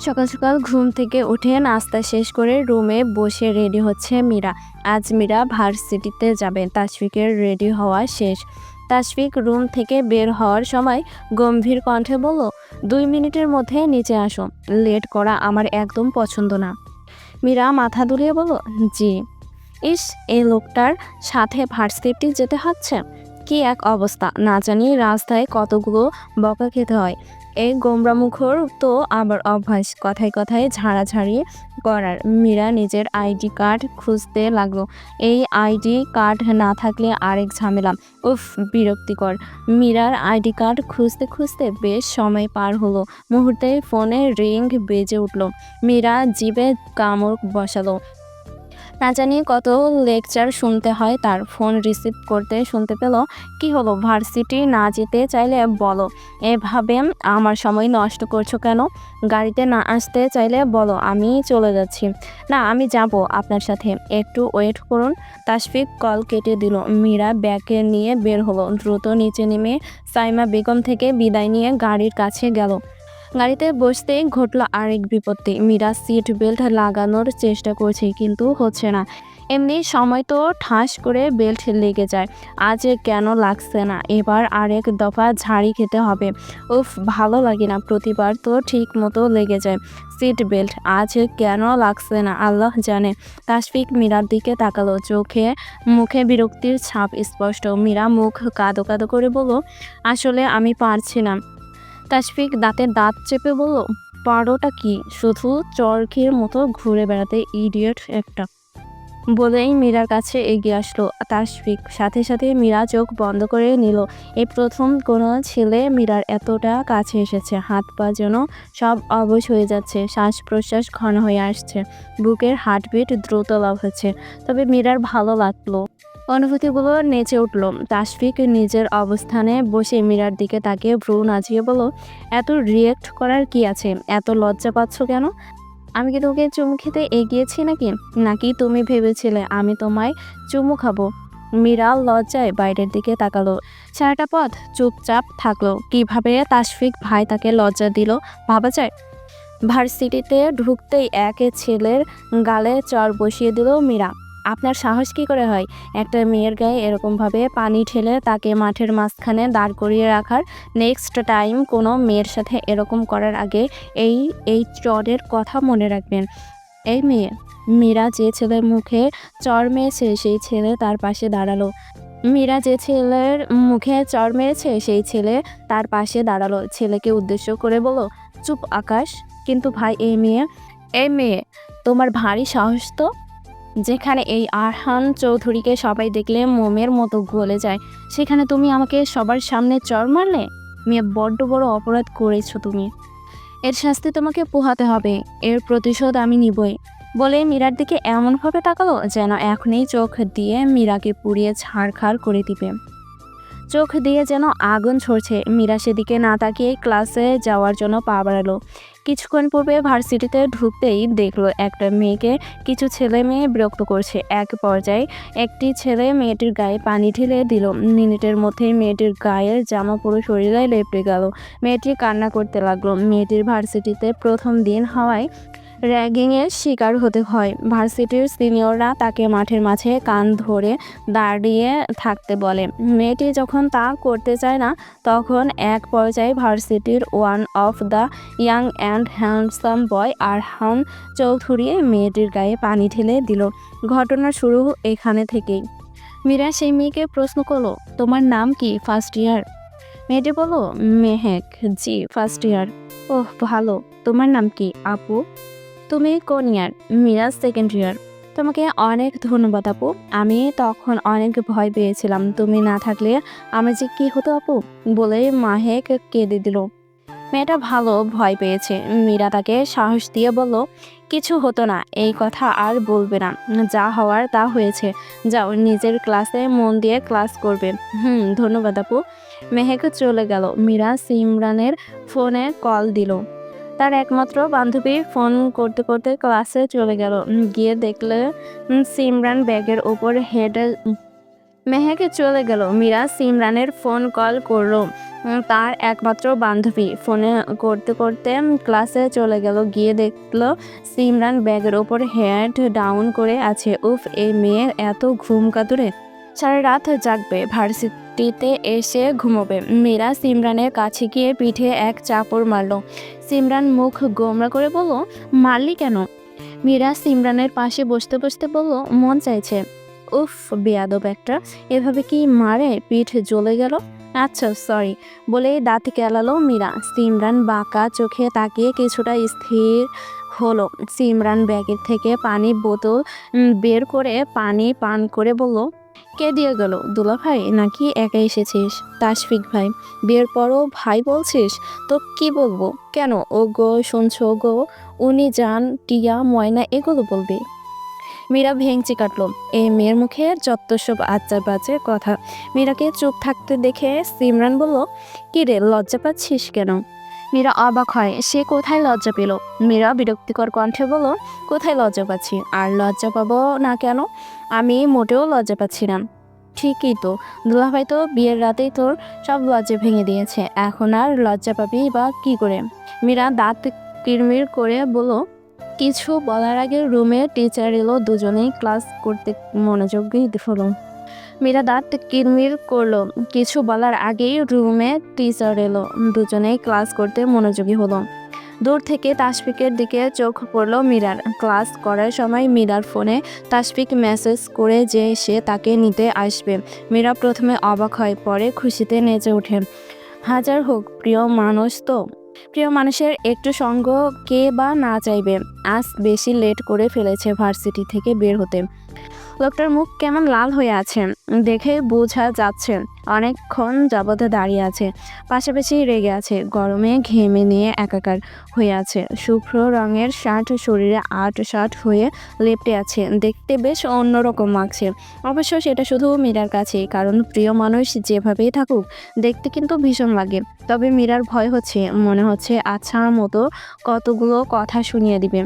সকাল সকাল ঘুম থেকে উঠে নাস্তা শেষ করে রুমে বসে রেডি হচ্ছে মীরা। আজ মীরা ভার্সিটিতে যাবে। তাসফিকের রেডি হওয়া শেষ। তাসফিক রুম থেকে বের হওয়ার সময় গম্ভীর কণ্ঠে বলল, দুই মিনিটের মধ্যে নিচে আসো। লেট করা আমার একদম পছন্দ না। মীরা মাথা দুলিয়ে বলল, জি। ইস, এই লোকটার সাথে ভার্সিটি যেতে হচ্ছে? কি এক অবস্থা? না জানি রাস্তায় কতগুলো বকা খেতে হয়। এই গোমরামুখর তো আবার অভ্যাস। কথায় কথায় ঝাড়াঝাড়ি করার। মীরা নিজের আইডি কার্ড খুঁজতে লাগল। এই আইডি কার্ড না থাকলে আরেক ঝামেলা। উফ, বিরক্তিকর। মীরার আইডি কার্ড খুঁজতে খুঁজতে বেশ সময় পার হলো। মুহূর্তে ফোনে রিং বেজে উঠল। মীরা জিবে কামড় বসালো। না জানি কত লেকচার শুনতে হয়, তার ফোন রিসিভ করতে শুনতে পেল, কি হলো? ভার্সিটি না যেতে চাইলে বলো। এভাবে আমার সময় নষ্ট করছ কেন? গাড়িতে না আসতে চাইলে বলো, আমি চলে যাচ্ছি। না, আমি যাব আপনার সাথে। একটু ওয়েট করুন। তাসফিক কল কেটে দিল। মীরা ব্যাগে নিয়ে বের হলো। দ্রুত নিচে নেমে সাইমা বেগম থেকে বিদায় নিয়ে গাড়ির কাছে গেল। গাড়িতে বসতেই ঘটলো আরেক বিপত্তি। মীরা সিট বেল্ট লাগানোর চেষ্টা করছে, কিন্তু হচ্ছে না। এমনি সময় তো ঠাস করে বেল্ট লেগে যায়। আজ কেন লাগছে না? এবার আরেক দফা ঝাড়ি খেতে হবে। উফ, ভালো লাগে না, প্রতিবার তো ঠিক মতো লেগে যায়। সিট বেল্ট, আজ কেন লাগছে না? আল্লাহ জানে। তাসফিক মীরার দিকে তাকালো। চোখে, মুখে বিরক্তির ছাপ স্পষ্ট। মীরা মুখ কাদো কাদো করে বলল, আসলে আমি পারছি না। তাসফিক দাঁতের দাঁত চেপে বলল, পারোটা কি? শুধু চরকির মতো ঘুরে বেড়াতে ইডিয়েট একটা। বলেই মীরার কাছে এগিয়ে আসলো। তাসফিক সাথে সাথে মীরা চোখ বন্ধ করে নিল। এই প্রথম কোনো ছেলে মীরার এতটা কাছে এসেছে। হাত পা যেন সব অবশ হয়ে যাচ্ছে। শ্বাস প্রশ্বাস ঘন হয়ে আসছে। বুকের হার্টবিট দ্রুত লাভ হচ্ছে। তবে মীরার ভালো লাগল। অনুভূতিগুলো নেচে উঠল। তাসফিক নিজের অবস্থানে বসে মীরার দিকে তাকে ভ্রু নাচিয়ে বলো এত রিয়েক্ট করার কি আছে? এত লজ্জা পাচ্ছ কেন? আমি কি তোকে চুমু খেতে এগিয়েছি নাকি? নাকি তুমি ভেবেছিলে আমি তোমায় চুমু খাব? মীরা লজ্জায় বাইরের দিকে তাকালো। সারাটা পথ চুপচাপ থাকল। কীভাবে তাসফিক ভাই তাকে লজ্জা দিল, ভাবা যায়? ভার্সিটিতে ঢুকতেই এক ছেলের গালে চর বসিয়ে দিল মীরা। আপনার সাহস কি করে হয়? একটা মেয়ের গায়ে এরকমভাবে পানি ঠেলে তাকে মাঠের মাঝখানে দাঁড় করিয়ে রাখার নেক্সট টাইম কোনো মেয়ের সাথে এরকম করার আগে এই এই চরের কথা মনে রাখবেন। এই মেয়ে, মীরা যে ছেলের মুখে চর মেয়েছে সেই ছেলে তার পাশে দাঁড়াল। মীরা যে ছেলের মুখে চর মেরেছে সেই ছেলে তার পাশে দাঁড়াল। ছেলেকে উদ্দেশ্য করে বলো চুপ আকাশ, কিন্তু ভাই, এই মেয়ে এই মেয়ে, তোমার ভারী সাহস তো? যেখানে এই আরহান চৌধুরীকে সবাই দেখলে মোমের মতো গলে যায়। সেখানে তুমি আমাকে সবার সামনে চর মারলে? মেয়ে, বড্ড বড় অপরাধ করেছ তুমি। এর শাস্তি তোমাকে পোহাতে হবে। এর প্রতিশোধ আমি নিবই। বলে মীরার দিকে এমনভাবে তাকালো যেন এখনই চোখ দিয়ে মীরাকে পুড়িয়ে ছাড়খাড় করে দিবে। চোখ দিয়ে যেন আগুন ছড়ছে। মীরা সেদিকে না তাকিয়ে ক্লাসে যাওয়ার জন্য পা বাড়ালো। কিছুক্ষণ পূর্বে ভার্সিটিতে ঢুকতেই দেখল একটা মেয়েকে কিছু ছেলে মেয়ে বিরক্ত করছে। এক পর্যায়ে একটি ছেলে মেয়েটির গায়ে পানি ঢেলে দিল। মিনিটের মধ্যেই মেয়েটির গায়ের জামা পুরো শরীরে লেপটে গেল। মেয়েটি কান্না করতে লাগল। মেয়েটির ভার্সিটিতে প্রথম দিন হওয়ায় র্যাগিংয়ের শিকার হতে হয়। ভার্সিটির সিনিয়ররা তাকে মাঠের মাঝে কান ধরে দাঁড়িয়ে থাকতে বলে। মেয়েটি যখন তা করতে চায় না, তখন এক পর্যায়ে ভার্সিটির one of the young and handsome boy Arhan Chowdhury মেয়েটির গায়ে পানি ঢেলে দিল। ঘটনা শুরু এখানে থেকেই। মীরা সেই মেয়েকে প্রশ্ন করল, তোমার নাম কি ফার্স্ট ইয়ার? মেয়েটি বলল, মেহেক। জি, ফার্স্ট ইয়ার। ওহ, ভালো। তোমার নাম কি, আপু? তুমি কোন ইয়ার? মীরা সেকেন্ড ইয়ার তোমাকে অনেক ধন্যবাদ আপু। আমি তখন অনেক ভয় পেয়েছিলাম। তুমি না থাকলে আমার যে কি হতো আপু? বলে মাহেক কেঁদে দিল। মেয়েটা ভালো ভয় পেয়েছে। মীরা তাকে সাহস দিয়ে বলল, কিছু হতো না, এই কথা আর বলবে না। যা হওয়ার তা হয়েছে। যাও, নিজের ক্লাসে মন দিয়ে ক্লাস করবে। হুম, ধন্যবাদ আপু। মেহেক চলে গেল। মীরা সিমরানের ফোনে কল দিল। তার একমাত্র বান্ধবী ফোন করতে করতে ক্লাসে চলে গেল। গিয়ে দেখলে সিমরান ব্যাগের ওপর হেড, মেহেকে চলে গেল। মীরা সিমরানের ফোন কল করল। তার একমাত্র বান্ধবী ফোনে করতে করতে ক্লাসে চলে গেল। গিয়ে দেখল, সিমরান ব্যাগের ওপর হেড ডাউন করে আছে। উফ, এই মেয়ে এত ঘুম কাতুরে সারা রাত জাগবে ভার্সিটিতে এসে ঘুমোবে। মীরা সিমরানের কাছে গিয়ে পিঠে এক চাপড় মারল। সিমরান মুখ গোমরা করে বলল, মারলি কেন? মীরা সিমরানের পাশে বসতে বসতে বলল, মন চাইছে। উফ, বেয়াদব একটা, এভাবে কি মারে? পিঠ জ্বলে গেল? আচ্ছা সরি বলে দাঁত কেলালো মীরা। সিমরান বাঁকা চোখে তাকিয়ে কিছুটা স্থির হলো। সিমরান ব্যাগের থেকে পানি বোতল বের করে পানি পান করে বলল কে দিয়ে গেল? দুলা ভাই, নাকি একা এসেছিস? তাশফিক ভাই, বিয়ের পরও ভাই বলছিস? তো কি বলব? কেন? ও গো, শুনছো গো? উনি যান টিয়া, ময়না, এগুলো বলবে। মীরা ভেঙচি কাটলো। এই মেয়ের মুখে যত সব আচ্চার বাজে কথা। মীরাকে চুপ থাকতে দেখে সিমরান বলল, কি রে, লজ্জা পাচ্ছিস কেন? মীরা অবাক হয়, সে কোথায় লজ্জা পেল? মীরা বিরক্তিকর কণ্ঠে বলল, কোথায় লজ্জা পাচ্ছি? আর লজ্জা পাবো না কেন? আমি মোটেও লজ্জা পাচ্ছি না। ঠিকই তো, দুলাভাই তো বিয়ের রাতেই তোর সব লজ্জা ভেঙে দিয়েছে, এখন আর লজ্জা পাবি বা কি করে? মীরা দাঁত কিরমির করে বলল, কিছু বলার আগে রুমে টিচার এলো, দুজনেই ক্লাস করতে মনোযোগী হলো। মীরা দাঁত কিরমির করল, কিছু বলার আগেই রুমে টিচার এলো, দুজনেই ক্লাস করতে মনোযোগী হলো। দূর থেকে তাসফিকের দিকে চোখ পড়ল মীরার। ক্লাস করার সময় মীরার ফোনে তাসফিক মেসেজ করে যে সে তাকে নিতে আসবে। মীরা প্রথমে অবাক হয় পরে খুশিতে নেচে ওঠে। হাজার হোক, প্রিয় মানুষ তো। প্রিয় মানুষের একটু সঙ্গ কে বা না চাইবে? আজ বেশি লেট করে ফেলেছে ভার্সিটি থেকে বের হতে। লোকটার মুখ কেমন লাল হয়ে আছে, দেখে বোঝা যাচ্ছে অনেকক্ষণ যাবতে দাঁড়িয়ে আছে, পাশাপাশি রেগে আছে, গরমে ঘেমে নিয়ে একাকার হয়ে আছে, শুভ্র রঙের শার্ট শরীরে আট শার্ট হয়ে লেপটে আছে, দেখতে বেশ অন্যরকম লাগছে। অবশ্য সেটা শুধু মীরার কাছেই, কারণ প্রিয় মানুষ যেভাবেই থাকুক, দেখতে কিন্তু ভীষণ লাগে। তবে মীরার ভয় হচ্ছে, মনে হচ্ছে আচ্ছা মতো কতগুলো কথা শুনিয়ে দিবে।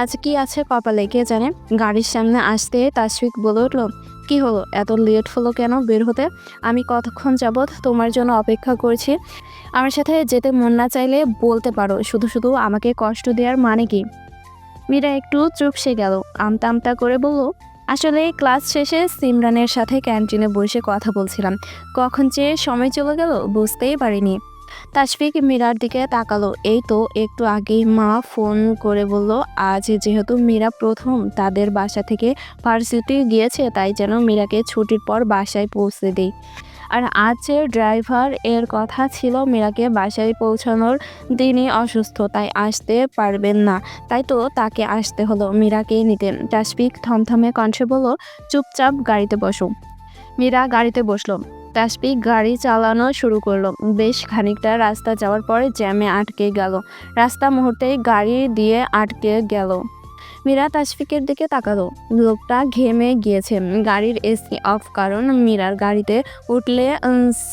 আজ কি আছে কপালে কে জানে? গাড়ির সামনে আসতে তাসফিক বলে উঠল, কি হলো? এত লেট হলো কেন বের হতে? আমি কতক্ষণ যাবৎ তোমার জন্য অপেক্ষা করছি? আমার সাথে যেতে মন না চাইলে বলতে পারো, শুধু শুধু আমাকে কষ্ট দেওয়ার মানে কি? মীরা একটু চুপসে গেল, আমতা আমতা করে বলল, আসলে ক্লাস শেষে সিমরানের সাথে ক্যান্টিনে বসে কথা বলছিলাম। কখন যে সময় চলে গেল বুঝতেই পারিনি। তাসফিক মীরার দিকে তাকালো। এই তো একটু আগেই মা ফোন করে বলল, আজ যেহেতু মীরা প্রথম, তাদের বাসা থেকে ভার্সিটি গিয়েছে, তাই যেন মীরাকে ছুটির পর বাসায় পৌঁছে দেই। আর আজ যে ড্রাইভার এর কথা ছিল, মীরাকে বাসায় পৌঁছানোর দিনই অসুস্থ, তাই আসতে পারবেন না। তাই তো তাকে আসতে হলো মীরাকে নিতে। তাসফিক থমথমে কণ্ঠে বলল, চুপচাপ গাড়িতে বসো। মীরা গাড়িতে বসল। তাসফিক গাড়ি চালানো শুরু করল। বেশ খানিকটা রাস্তা যাওয়ার পরে জ্যামে আটকে গেল। রাস্তা মুহূর্তেই গাড়ি দিয়ে আটকে গেল। মীরা তাসফিকের দিকে তাকালো। লোকটা ঘেমে গিয়েছে। গাড়ির এসি অফ, কারণ মীরার গাড়িতে উঠলে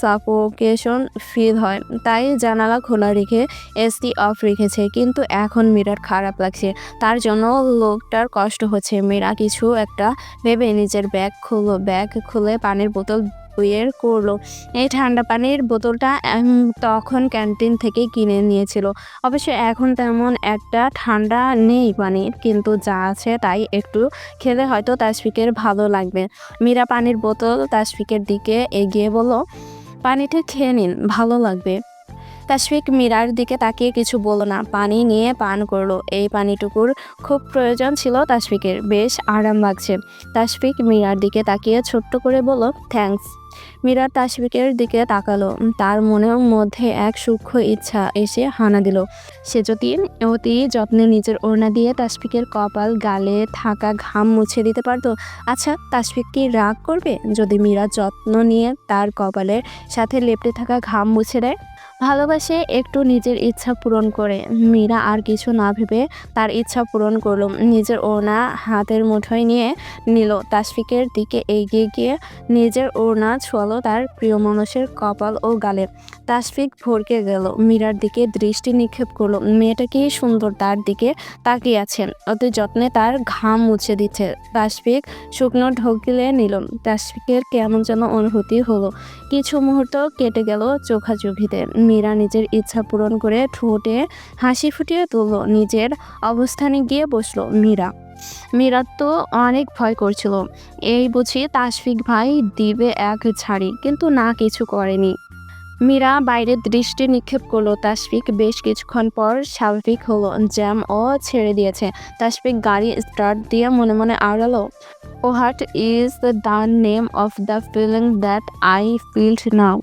সাফোকেশন ফিল হয়। তাই জানালা খোলা রেখে এসি অফ রেখেছে। কিন্তু এখন মীরার খারাপ লাগছে। তার জন্য লোকটার কষ্ট হচ্ছে। মীরা কিছু একটা ভেবে নিজের ব্যাগ খুললো। ব্যাগ খুলে পানির বোতল বের করল। এই ঠান্ডা পানির বোতলটা তখন ক্যান্টিন থেকে কিনে নিয়েছিল। অবশ্য এখন তেমন একটা ঠান্ডা নেই পানির, কিন্তু যা আছে তাই একটু খেলে হয়তো তাসফিকের ভালো লাগবে। মীরা পানির বোতল তাসফিকের দিকে এগিয়ে বলল, পানিটা খেয়ে নিন, ভালো লাগবে। তাসফিক মীরার দিকে তাকিয়ে কিছু বলো না, পানি নিয়ে পান করল। এই পানিটুকুর খুব প্রয়োজন ছিল তাসফিকের, বেশ আরাম লাগছে। তাসফিক মীরার দিকে তাকিয়ে ছোট্ট করে বলল, থ্যাঙ্কস। মীরা তাসফিকের দিকে তাকালো। তার মনের মধ্যে এক সূক্ষ্ম ইচ্ছা এসে হানা দিল। সে যদি অতি যত্নে নিজের ওড়না দিয়ে তাসফিকের কপাল, গালে থাকা ঘাম মুছে দিতে পারত আচ্ছা তাসফিক কি রাগ করবে? যদি মীরা যত্ন নিয়ে তার কপালের সাথে লেপটে থাকা ঘাম মুছে দেয়? ভালোবাসে একটু নিজের ইচ্ছা পূরণ করে। মীরা আর কিছু না ভেবে তার ইচ্ছা পূরণ করল। নিজের ওড়না হাতের মুঠোয় নিয়ে নিল। তাসফিকের দিকে এগিয়ে গিয়ে নিজের ওড়না ছোয়ালো তার প্রিয় মানুষের কপাল ও গালে। তাসফিক ভরকে গেল। মীরার দিকে দৃষ্টি নিক্ষেপ করল। মেয়েটা কি সুন্দর তার দিকে তাকিয়ে আছেন অতি যত্নে তার ঘাম মুছে দিচ্ছে। তাসফিক শুকনো ঢোকিলে নিল। তাসফিকের কেমন যেন অনুভূতি হলো। কিছু মুহূর্ত কেটে গেল চোখাচোখিতে। মীরা নিজের ইচ্ছা পূরণ করে ঠোঁটে হাসি ফুটিয়ে তুলল, নিজের অবস্থানে গিয়ে বসল মীরা। মীরা তো অনেক ভয় করছিল। এই বুঝি তাসফিক ভাই দিবে এক ঝাড়ি, কিন্তু না কিছু করেনি। মীরা বাইরে দৃষ্টি নিক্ষেপ করল। তাসফিক বেশ কিছুক্ষণ পর স্বাভাবিক হলো, জ্যাম ও ছেড়ে দিয়েছে। তাসফিক গাড়ি স্টার্ট দিয়ে মনে মনে আড়ালো ও heart is the name of the feeling that I field now